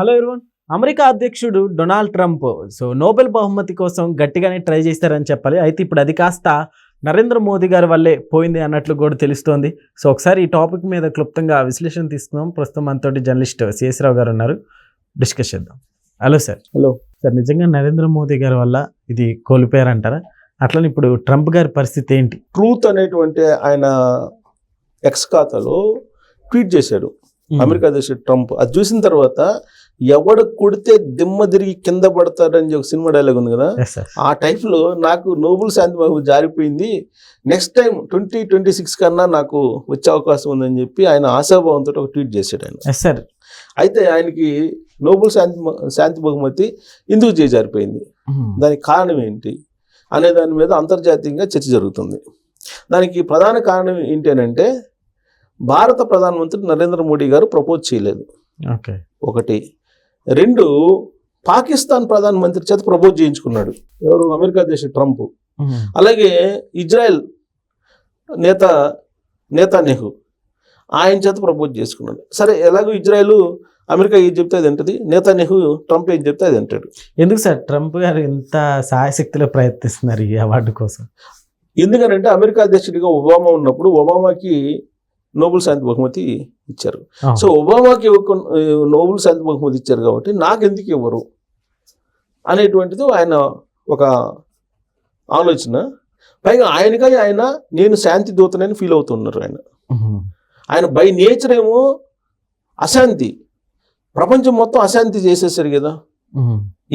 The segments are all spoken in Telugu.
హలో ఎవరివన్ అమెరికా అధ్యక్షుడు డొనాల్డ్ ట్రంప్ సో నోబెల్ బహుమతి కోసం గట్టిగానే ట్రై చేస్తారని చెప్పాలి. అయితే ఇప్పుడు అది కాస్త నరేంద్ర మోదీ గారి వల్లే పోయింది అన్నట్లు కూడా తెలుస్తోంది. సో ఒకసారి ఈ టాపిక్ మీద క్లుప్తంగా విశ్లేషణ తీసుకుందాం. ప్రస్తుతం మనతోటి జర్నలిస్ట్ సిఎస్ రావు గారు ఉన్నారు. డిస్కస్ చేద్దాం. హలో సార్ హలో సార్ నిజంగా నరేంద్ర మోదీ గారి వల్ల ఇది కోల్పోయారంటారా? అట్లనే ఇప్పుడు ట్రంప్ గారి పరిస్థితి ఏంటి? ట్రూత్ అనేటువంటి ఆయన ఎక్స్ ఖాతాలో ట్వీట్ చేశాడు. అమెరికా అధ్యక్షుడు ట్రంప్. అది చూసిన తర్వాత ఎవడు కొడితే దిమ్మ తిరిగి కింద పడతాడని ఒక సినిమా డైలాగ్ ఉంది కదా? ఆ టైప్లో నాకు నోబుల్ శాంతి బహుమతి జారిపోయింది. Next time twenty twenty six కన్నా నాకు వచ్చే అవకాశం ఉందని చెప్పి ఆయన ఆశాభావంతో ఒక ట్వీట్ చేశాడు ఆయన. సార్ అయితే ఆయనకి నోబుల్ శాంతి శాంతి బహుమతి ఎందుకు చేజారిపోయింది దానికి కారణం ఏంటి? అనే దాని మీద అంతర్జాతీయంగా చర్చ జరుగుతుంది. దానికి ప్రధాన కారణం ఏంటి అని అంటే భారత ప్రధానమంత్రి నరేంద్ర మోడీ గారు ప్రపోజ్ చేయలేదు. ఒకటి. రెండు పాకిస్తాన్ ప్రధానమంత్రి చేత ప్రపోజ్ చేయించుకున్నాడు. ఎవరు? అమెరికా దేశ ట్రంప్. అలాగే ఇజ్రాయెల్ నేత నేతాన్యహు. ఆయన చేత ప్రపోజ్ చేసుకున్నాడు. సరే ఎలాగో ఇజ్రాయెల్ అమెరికా ఏం చెప్తే అది అంటది నేతాన్యహు ట్రంప్ ఏం చెప్తే అది అంటాడు ఎందుకు సార్? ట్రంప్ గారు ఇంత సాయశక్తిలో ప్రయత్నిస్తున్నారు ఈ అవార్డు కోసం. ఎందుకనంటే అమెరికా అధ్యక్షుడిగా ఒబామా ఉన్నప్పుడు ఒబామాకి నోబెల్ శాంతి బహుమతి ఇచ్చారు. సో ఒబామాకి నోబెల్ శాంతి బహుమతి ఇచ్చారు కాబట్టి నాకు ఎందుకు ఇవ్వరు అనేటువంటిది ఆయన ఒక ఆలోచన. పైగా ఆయనకై ఆయన నేను శాంతి దూతనని ఫీల్ అవుతున్నారు ఆయన. ఆయన బై నేచర్ ఏమో అశాంతి. ప్రపంచం మొత్తం అశాంతి చేసేసారు కదా.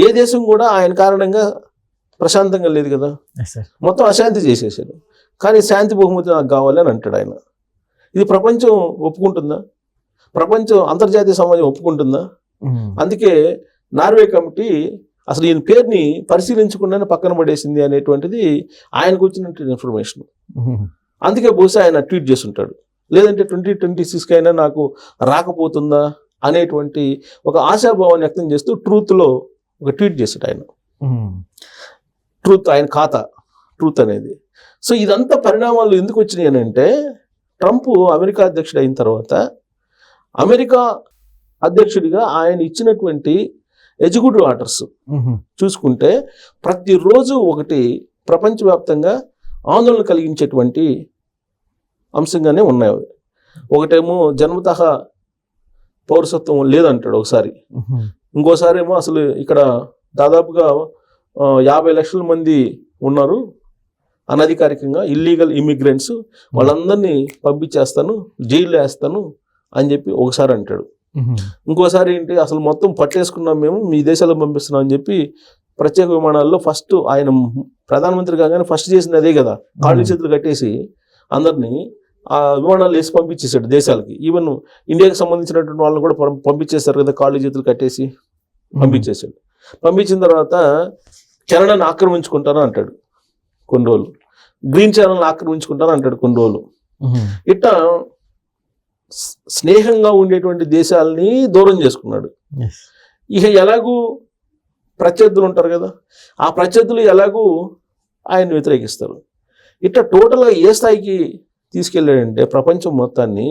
ఏ దేశం కూడా ఆయన కారణంగా ప్రశాంతంగా లేదు కదా. మొత్తం అశాంతి చేసేసాడు కానీ శాంతి బహుమతి నాకు కావాలి అని అంటాడు ఆయన. ఇది ప్రపంచం ఒప్పుకుంటుందా? ప్రపంచం అంతర్జాతీయ సమాజం ఒప్పుకుంటుందా? అందుకే నార్వే కమిటీ అసలు ఈయన పేరుని పరిశీలించకుండానే పక్కన పడేసింది అనేటువంటిది ఆయనకు వచ్చినటువంటి ఇన్ఫర్మేషన్ అందుకే బహుశా ఆయన ట్వీట్ చేస్తుంటాడు. లేదంటే ట్వంటీ ట్వంటీ సిక్స్కి అయినా నాకు రాకపోతుందా అనేటువంటి ఒక ఆశాభావాన్ని వ్యక్తం చేస్తూ ట్రూత్లో ఒక ట్వీట్ చేశాడు ఆయన. ట్రూత్ ఆయన ఖాతా ట్రూత్ అనేది. సో ఇదంతా పరిణామాలు ఎందుకు వచ్చినాయి అని అంటే ట్రంప్ అమెరికా అధ్యక్షుడు అయిన తర్వాత అమెరికా అధ్యక్షుడిగా ఆయన ఇచ్చినటువంటి ఎగ్జిక్యూటివ్ ఆర్డర్స్ చూసుకుంటే ప్రతిరోజు ఒకటి ప్రపంచవ్యాప్తంగా ఆందోళన కలిగించేటువంటి అంశంగానే ఉన్నాయి అవి. ఒకటేమో జన్మతః పౌరసత్వం లేదంటాడు ఒకసారి. ఇంకోసారి ఏమో అసలు ఇక్కడ దాదాపుగా యాభై లక్షల మంది ఉన్నారు. అనధికారికంగా ఇల్లీగల్ ఇమిగ్రెంట్స్ వాళ్ళందరినీ పంపించేస్తాను జైల్లో వేస్తాను అని చెప్పి ఒకసారి అంటాడు. ఇంకోసారి ఏంటి అసలు మొత్తం పట్టేసుకున్నాం మేము మీ దేశాల్లో పంపిస్తున్నాం అని చెప్పి ప్రత్యేక విమానాల్లో ఫస్ట్ ఆయన ప్రధానమంత్రి కాగానే ఫస్ట్ చేసింది అదే కదా. కాళ్ళు చేతులు కట్టేసి అందరినీ ఆ విమానాలు వేసి పంపించేశాడు దేశాలకి. ఈవెన్ ఇండియాకి సంబంధించినటువంటి వాళ్ళని కూడా పంపించేశారు కదా కాళ్ళు చేతులు కట్టేసి పంపించేశాడు. పంపించిన తర్వాత కెనడాని ఆక్రమించుకుంటాను అంటాడు. కొన్ని రోజులు గ్రీన్ ఛానల్ ఆక్రమించుకుంటాను అంటాడు కొన్ని రోజులు ఇట్లా స్నేహంగా ఉండేటువంటి దేశాలని దూరం చేసుకున్నాడు. ఇక ఎలాగూ ప్రత్యర్థులు ఉంటారు కదా ఆ ప్రత్యర్థులు ఎలాగూ ఆయన వ్యతిరేకిస్తారు. ఇట్లా టోటల్గా ఏ స్థాయికి తీసుకెళ్ళాడంటే ప్రపంచం మొత్తాన్ని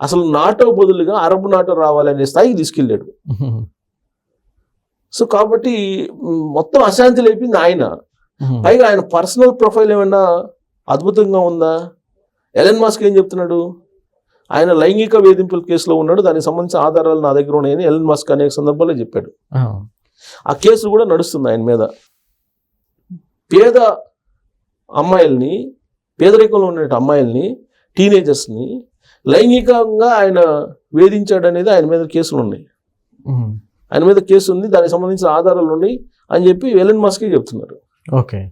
అసలు నాటో బదులుగా అరబ్ నాటో రావాలనే స్థాయికి తీసుకెళ్ళాడు. సో కాబట్టి మొత్తం అశాంతి లేపింది ఆయన. పైగా ఆయన పర్సనల్ ప్రొఫైల్ ఏమన్నా అద్భుతంగా ఉందా? ఎలన్ మాస్క్ ఏం చెప్తున్నాడు? ఆయన లైంగిక వేధింపుల కేసులో ఉన్నాడు. దానికి సంబంధించిన ఆధారాలు నా దగ్గర ఉన్నాయని ఎలన్ మాస్క్ అనేక సందర్భాల్లో చెప్పాడు. ఆ. కేసు కూడా నడుస్తుంది ఆయన మీద. పేద అమ్మాయిల్ని పేదరికంలో ఉన్న అమ్మాయిల్ని టీనేజర్స్ని లైంగికంగా ఆయన వేధించాడు అనేది ఆయన మీద కేసులు ఉన్నాయి. ఆయన మీద కేసు ఉంది. దానికి సంబంధించిన ఆధారాలు ఉన్నాయి అని చెప్పి ఎలన్ మాస్కే చెప్తున్నారు. ఓకే.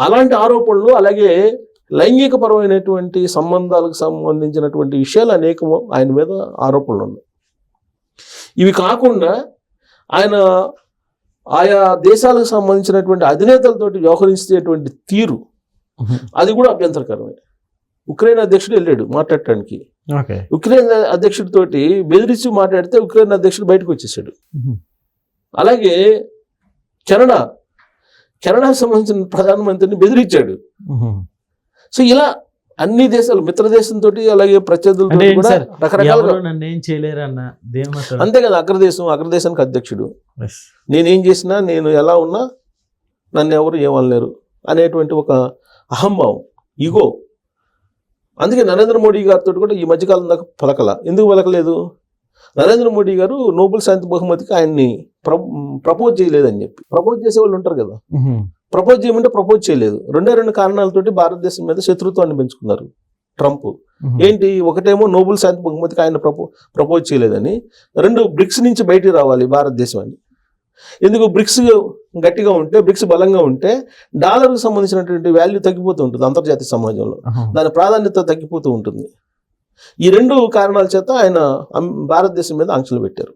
అలాంటి ఆరోపణలు అలాగే లైంగిక పరమైనటువంటి సంబంధాలకు సంబంధించినటువంటి విషయాలు అనేకము ఆయన మీద ఆరోపణలు ఉన్నాయి. ఇవి కాకుండా ఆయన ఆయా దేశాలకు సంబంధించినటువంటి అధినేతలతోటి వ్యవహరించేటువంటి తీరు అది కూడా అభ్యంతరకరమే. ఉక్రెయిన్ అధ్యక్షుడు వెళ్ళాడు మాట్లాడటానికి. ఉక్రెయిన్ అధ్యక్షుడితోటి బెదిరించి మాట్లాడితే ఉక్రెయిన్ అధ్యక్షుడు బయటకు వచ్చేసాడు. అలాగే కెనడా కెనడాకు సంబంధించిన ప్రధానమంత్రిని బెదిరించాడు. సో ఇలా అన్ని దేశాలు మిత్ర దేశంతో అలాగే ప్రత్యర్థులతో కూడా? రకరకాలుగా అంతే కదా అగ్రదేశం అగ్రదేశానికి అధ్యక్షుడు. నేనేం చేసినా నేను ఎలా ఉన్నా నన్ను ఎవరు ఏమనలేరు అనేటువంటి ఒక అహంభావం ఈగో అందుకే నరేంద్ర మోడీ గారితో కూడా ఈ మధ్యకాలం దాకా పలకల. ఎందుకు పలకలేదు? నరేంద్ర మోడీ గారు నోబెల్ శాంతి బహుమతికి ఆయన్ని ప్రపోజ్ చేయలేదని చెప్పి. ప్రపోజ్ చేసే వాళ్ళు ఉంటారు కదా. ప్రపోజ్ చేయమంటే ప్రపోజ్ చేయలేదు. రెండే రెండు కారణాలతోటి భారతదేశం మీద శత్రుత్వాన్ని పెంచుకున్నారు ట్రంప్. ఏంటి? ఒకటేమో నోబెల్ శాంతి బహుమతికి ఆయన ప్రపో ప్రపోజ్ చేయలేదని. రెండు బ్రిక్స్ నుంచి బయటికి రావాలి భారతదేశం అని. ఎందుకు? బ్రిక్స్ గట్టిగా ఉంటే బ్రిక్స్ బలంగా ఉంటే డాలర్కి సంబంధించినటువంటి వాల్యూ తగ్గిపోతూ ఉంటుంది అంతర్జాతీయ సమాజంలో. దాని ప్రాధాన్యత తగ్గిపోతూ ఉంటుంది. ఈ రెండు కారణాల చేత ఆయన భారతదేశం మీద ఆంక్షలు పెట్టారు.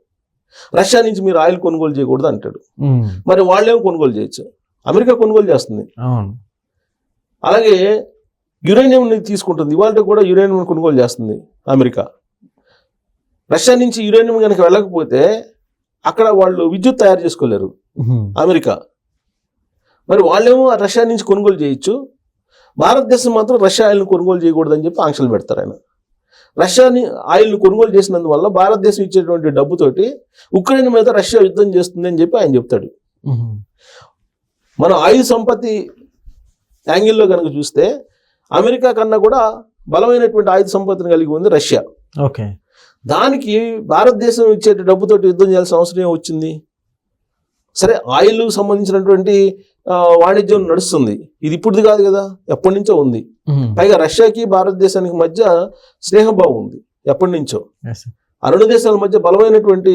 రష్యా నుంచి మీరు ఆయిల్ కొనుగోలు చేయకూడదు అంటాడు. మరి వాళ్ళేమో కొనుగోలు చేయొచ్చు? అమెరికా కొనుగోలు చేస్తుంది. అలాగే యురేనియం తీసుకుంటుంది. ఇవాళ కూడా యురేనియం కొనుగోలు చేస్తుంది అమెరికా. రష్యా నుంచి యురేనియం కనుక వెళ్ళకపోతే అక్కడ వాళ్ళు విద్యుత్ తయారు చేసుకోలేరు అమెరికా. మరి వాళ్ళేమో రష్యా నుంచి కొనుగోలు చేయొచ్చు. భారతదేశం మాత్రం రష్యా ఆయిల్ని కొనుగోలు చేయకూడదని చెప్పి ఆంక్షలు పెడతారు ఆయన. రష్యాని ఆయిల్ని కొనుగోలు చేసినందువల్ల భారతదేశం ఇచ్చేటువంటి డబ్బుతోటి ఉక్రెయిన్ మీద రష్యా యుద్ధం చేస్తుంది అని చెప్పి ఆయన చెప్తాడు. మనం ఆయుధ సంపత్తి యాంగిల్లో కనుక చూస్తే అమెరికా కన్నా కూడా బలమైనటువంటి ఆయుధ సంపత్తిని కలిగి ఉంది రష్యా. ఓకే. దానికి భారతదేశం ఇచ్చే డబ్బుతోటి యుద్ధం చేయాల్సిన అవసరం వచ్చింది? సరే ఆయిల్ సంబంధించినటువంటి వాణిజ్యం నడుస్తుంది. ఇది ఇప్పుడుది కాదు కదా ఎప్పటి నుంచో ఉంది. పైగా రష్యాకి భారతదేశానికి మధ్య స్నేహభావం ఉంది ఎప్పటి నుంచో. ఆ రెండు దేశాల మధ్య బలమైనటువంటి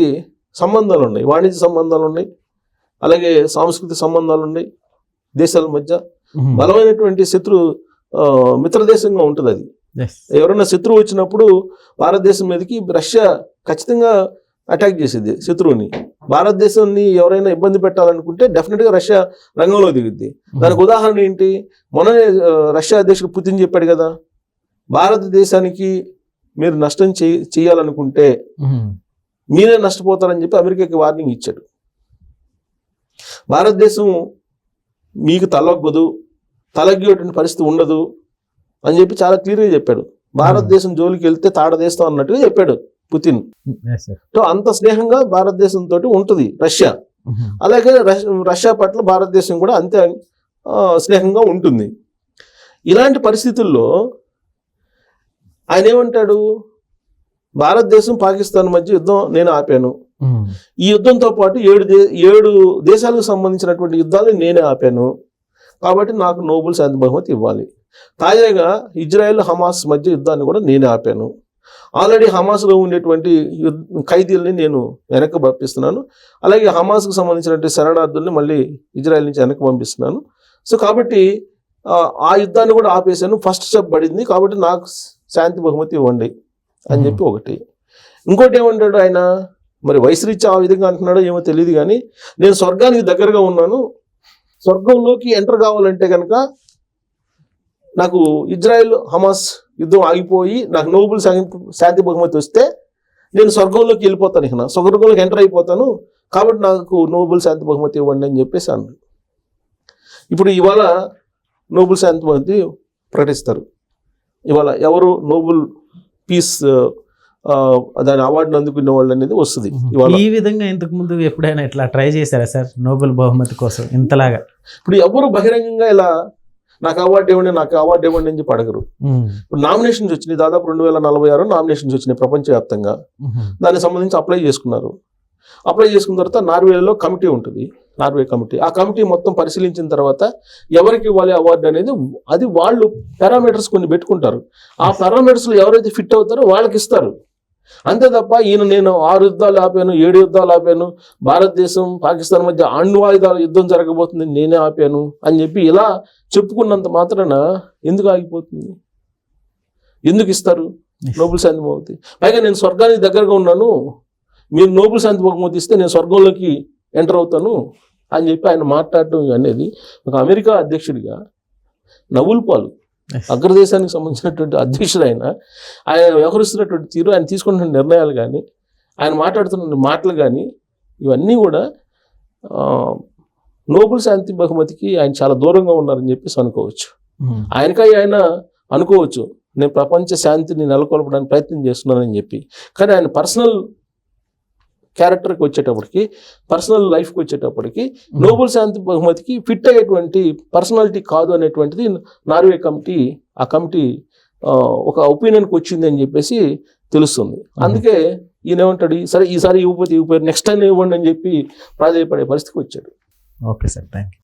సంబంధాలు ఉన్నాయి. వాణిజ్య సంబంధాలు ఉన్నాయి అలాగే సాంస్కృతిక సంబంధాలు ఉన్నాయి దేశాల మధ్య. బలమైనటువంటి శత్రు ఆ, మిత్ర దేశంగా ఉంటుంది అది ఎవరైనా శత్రువు వచ్చినప్పుడు భారతదేశం మీదకి రష్యా ఖచ్చితంగా అటాక్ చేసేది శత్రువుని. భారతదేశాన్ని ఎవరైనా ఇబ్బంది పెట్టాలనుకుంటే డెఫినెట్గా రష్యా రంగంలో దిగుద్ది. దానికి ఉదాహరణ ఏంటి? మొన్ననే రష్యా అధ్యక్షుడు పుతిన్ చెప్పాడు కదా భారతదేశానికి మీరు నష్టం చేయ చేయాలనుకుంటే మీరే నష్టపోతారని చెప్పి అమెరికాకి వార్నింగ్ ఇచ్చాడు. భారతదేశం మీకు తలొగ్గదు తలగ్గేటువంటి పరిస్థితి ఉండదు అని చెప్పి చాలా క్లియర్గా చెప్పాడు. భారతదేశం జోలికి వెళ్తే తాడదేస్తాం అన్నట్టుగా చెప్పాడు. పుతిన్. సో అంత స్నేహంగా భారతదేశంతో ఉంటుంది రష్యా. అలాగే రష్- రష్యా పట్ల భారతదేశం కూడా అంతే స్నేహంగా ఉంటుంది. ఇలాంటి పరిస్థితుల్లో ఆయన ఏమంటాడు భారతదేశం పాకిస్తాన్ మధ్య యుద్ధం నేను ఆపాను. ఈ యుద్ధంతో పాటు ఏడు ఏడు దేశాలకు సంబంధించినటువంటి యుద్ధాలు నేనే ఆపాను. కాబట్టి నాకు నోబెల్ శాంతి బహుమతి ఇవ్వాలి. తాజాగా ఇజ్రాయెల్ హమాస్ మధ్య యుద్ధాన్ని కూడా నేనే ఆపాను. ఆల్రెడీ హమాస్లో ఉండేటువంటి ఖైదీల్ని నేను వెనక్కి పంపిస్తున్నాను. అలాగే హమాస్కు సంబంధించినటువంటి శరణార్థుల్ని మళ్ళీ ఇజ్రాయెల్ నుంచి వెనక్కి పంపిస్తున్నాను. సో కాబట్టి ఆ, ఆ యుద్ధాన్ని కూడా ఆపేశాను. ఫస్ట్ స్టెప్ పడింది. కాబట్టి నాకు శాంతి బహుమతి ఇవ్వండి అని చెప్పి ఒకటి. ఇంకోటి ఏమంటాడు ఆయన? మరి వయసురీత్యా ఆ విధంగా అంటున్నాడో ఏమో తెలియదు కానీ నేను స్వర్గానికి దగ్గరగా ఉన్నాను. స్వర్గంలోకి ఎంటర్ కావాలంటే కనుక నాకు ఇజ్రాయెల్ హమాస్ యుద్ధం ఆగిపోయి నాకు నోబుల్ శాంతి బహుమతి వస్తే నేను స్వర్గంలోకి వెళ్ళిపోతాను ఇక స్వర్గంలోకి ఎంటర్ అయిపోతాను. కాబట్టి నాకు నోబెల్ శాంతి బహుమతి ఇవ్వండి అని చెప్పేసి అన్నాడు. ఇప్పుడు ఇవాళ నోబెల్ శాంతి బహుమతి ప్రకటిస్తారు. ఇవాళ ఎవరు నోబెల్ పీస్ దాని అవార్డును అందుకునే వాళ్ళు అనేది వస్తుంది. ఈ విధంగా ఇంతకు ముందు ఎప్పుడైనా ఇట్లా ట్రై చేశారా సార్ నోబెల్ బహుమతి కోసం ఇంతలాగా? ఇప్పుడు ఎవరు బహిరంగంగా ఇలా నాకు అవార్డు ఇవ్వండి నాకు అవార్డు ఇవ్వండి అని చెప్పి అడగరు. ఇప్పుడు నామినేషన్స్ వచ్చినాయి దాదాపు రెండు వేల నలభై ఆరు నామినేషన్స్ వచ్చినాయి ప్రపంచవ్యాప్తంగా. దానికి సంబంధించి అప్లై చేసుకున్నారు. అప్లై చేసుకున్న తర్వాత నార్వేలో కమిటీ ఉంటుంది నార్వే కమిటీ. ఆ కమిటీ మొత్తం పరిశీలించిన తర్వాత ఎవరికి ఇవ్వాలి అవార్డు అనేది అది వాళ్ళు పారామీటర్స్ కొన్ని పెట్టుకుంటారు. ఆ పారామీటర్స్లో ఎవరైతే ఫిట్ అవుతారో వాళ్ళకి ఇస్తారు. అంతే తప్ప ఈయన నేను ఆరు యుద్ధాలు ఆపాను ఏడు యుద్ధాలు ఆపాను భారతదేశం పాకిస్తాన్ మధ్య అణ్వాయుధాల యుద్ధం జరగబోతుంది నేనే ఆపాను అని చెప్పి ఇలా చెప్పుకున్నంత మాత్రాన ఎందుకు ఆగిపోతుంది? ఎందుకు ఇస్తారు? నోబుల్ శాంతి బహుమతి పైగా నేను స్వర్గానికి దగ్గరగా ఉన్నాను. మీరు నోబుల్ శాంతి బహుమతి ఇస్తే నేను స్వర్గంలోకి ఎంటర్ అవుతాను అని చెప్పి ఆయన మాట్లాడటం అనేది ఒక అమెరికా అధ్యక్షుడిగా నవ్వులు పాలు. అగ్రదేశానికి సంబంధించినటువంటి అధ్యక్షుడు ఆయన ఆయన వ్యవహరిస్తున్నటువంటి తీరు ఆయన తీసుకుంటున్న నిర్ణయాలు కానీ ఆయన మాట్లాడుతున్న మాటలు కానీ ఇవన్నీ కూడా నోబెల్ శాంతి బహుమతికి ఆయన చాలా దూరంగా ఉన్నారని చెప్పేసి అనుకోవచ్చు. ఆయనకై ఆయన అనుకోవచ్చు నేను ప్రపంచ శాంతిని నెలకొల్పడానికి ప్రయత్నం చేస్తున్నానని చెప్పి. కానీ ఆయన పర్సనల్ క్యారెక్టర్కి వచ్చేటప్పటికి పర్సనల్ లైఫ్కి వచ్చేటప్పటికి నోబెల్ శాంతి బహుమతికి ఫిట్ అయ్యేటువంటి పర్సనాలిటీ కాదు అనేటువంటిది నార్వే కమిటీ ఆ కమిటీ ఒక ఒపీనియన్కి వచ్చింది అని చెప్పేసి తెలుస్తుంది. అందుకే ఈయన ఏమంటాడు సరే ఈసారి ఇవ్వకపోతే ఇవ్వకపోయారు నెక్స్ట్ టైం ఇవ్వండి అని చెప్పి ప్రాధాయపడే పరిస్థితికి వచ్చాడు. Okay sir thank you